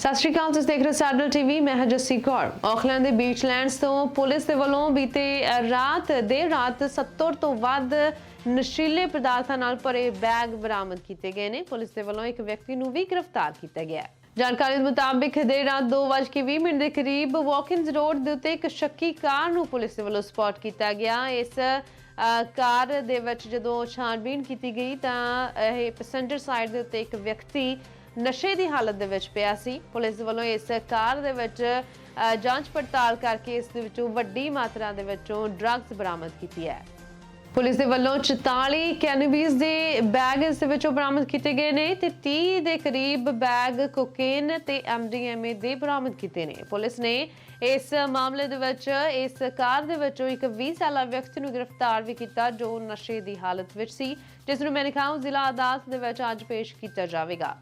ਸਤਿ ਸ਼੍ਰੀ ਅਕਾਲ ਤੁਸੀਂ ਦੇਖ ਰਹੇ ਸੈਡਲ ਟੀਵੀ ਮੈਂ ਹਾਂ ਜੱਸੀ ਕੌਰ। ਆਕਲੈਂਡ ਦੇ ਬੀਚਲੈਂਡਸ ਤੋਂ ਪੁਲਿਸ ਦੇ ਵੱਲੋਂ ਬੀਤੇ ਰਾਤ ਦੇ ਰਾਤ 70 ਤੋਂ ਵੱਧ ਨਸ਼ੀਲੇ ਪਦਾਰਥਾਂ ਨਾਲ ਭਰੇ ਬੈਗ ਬਰਾਮਦ ਕੀਤੇ ਗਏ ਨੇ। ਪੁਲਿਸ ਦੇ ਵੱਲੋਂ ਇੱਕ ਵਿਅਕਤੀ ਨੂੰ ਵੀ ਗ੍ਰਿਫਤਾਰ ਕੀਤਾ ਗਿਆ ਹੈ। ਜਾਣਕਾਰੀ ਦੇ ਮੁਤਾਬਿਕ ਦੇਰ ਰਾਤ 2:20 ਮਿੰਟ ਦੇ ਕਰੀਬ ਵਾਕਿੰਸ ਰੋਡ ਦੇ ਉੱਤੇ ਇੱਕ ਸ਼ੱਕੀ ਕਾਰ ਨੂੰ ਪੁਲਿਸ ਦੇ ਵੱਲੋਂ ਸਪੌਟ ਕੀਤਾ ਗਿਆ। ਇਸ ਅ, ਕਾਰ ਦੇ ਵਿੱਚ ਜਦੋਂ ਛਾਣਬੀਨ ਕੀਤੀ ਗਈ ਤਾਂ ਇਹ ਪੈਸੇਂਜਰ ਸਾਈਡ ਦੇ ਉੱਤੇ ਇੱਕ ਵਿਅਕਤੀ ਨਸ਼ੇ ਦੀ ਹਾਲਤ ਦੇ ਵਿੱਚ ਪਿਆ ਸੀ। ਪੁਲਿਸ ਵੱਲੋਂ ਇਸ ਕਾਰ ਦੇ ਵਿੱਚ ਜਾਂਚ ਪੜਤਾਲ ਕਰਕੇ ਇਸ ਦੇ ਵਿੱਚੋਂ ਵੱਡੀ ਮਾਤਰਾ ਦੇ ਵਿੱਚੋਂ ਡਰੱਗਸ ਬਰਾਮਦ ਕੀਤੀ ਹੈ। ਪੁਲਿਸ ਦੇ ਵੱਲੋਂ 44 ਕੈਨੇਬੀਜ਼ ਦੇ ਬੈਗ ਇਸ ਦੇ ਵਿੱਚੋਂ ਬਰਾਮਦ ਕੀਤੇ ਗਏ ਨੇ ਤੇ 30 ਦੇ ਕਰੀਬ ਬੈਗ ਕੋਕੇਨ ਤੇ ਐਮਡੀਐਮਏ ਦੇ ਬਰਾਮਦ ਕੀਤੇ ਨੇ। ਪੁਲਿਸ ਨੇ ਇਸ ਮਾਮਲੇ ਦੇ ਵਿੱਚ, ਇਸ ਕਾਰ ਦੇ ਵਿੱਚੋਂ ਇੱਕ 20 ਸਾਲਾ ਵਿਅਕਤੀ ਨੂੰ ਗ੍ਰਿਫਤਾਰ ਵੀ ਕੀਤਾ ਜੋ ਨਸ਼ੇ ਦੀ ਹਾਲਤ ਵਿੱਚ ਸੀ, ਜਿਸ ਨੂੰ ਮੈਨਕਾਉ ਜ਼ਿਲ੍ਹਾ ਅਦਾਲਤ ਦੇ ਵਿੱਚ ਅੱਜ ਪੇਸ਼ ਕੀਤਾ ਜਾਵੇਗਾ।